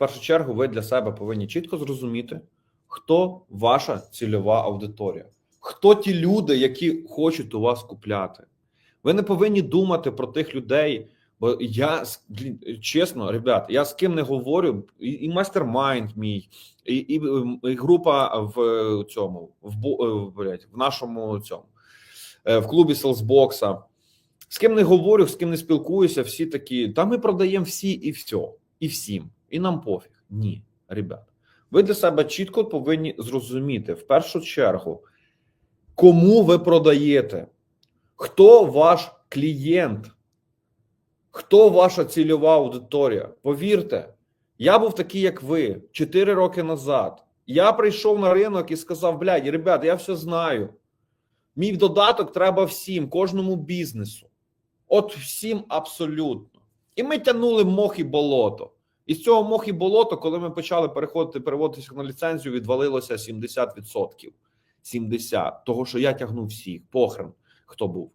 першу чергу ви для себе повинні чітко зрозуміти, хто ваша цільова аудиторія, хто ті люди, які хочуть у вас купляти. Ви не повинні думати про тих людей. Бо я чесно, ребят, я з ким не говорю, і, і майстер-майнд мій, і, і, і група в цьому, в, е, блядь, в нашому цьому, е, в клубі селсбокса. З ким не говорю, з ким не спілкуюся, всі такі. Та ми продаємо всі і все, і всім, і нам пофіг. Ні, ребят. Ви для себе чітко повинні зрозуміти в першу чергу, кому ви продаєте, хто ваш клієнт, хто ваша цільова аудиторія. Повірте, я був такий, як ви, 4 роки назад. Я прийшов на ринок і сказав: блядь, ребят, я все знаю. Мій додаток треба всім, кожному бізнесу. От всім абсолютно. І ми тягнули мох і болото. І з цього мох і болото, коли ми почали переходити, переводитися на ліцензію, відвалилося 70%. 70%. Того, що я тягнув всіх, похрен, хто був.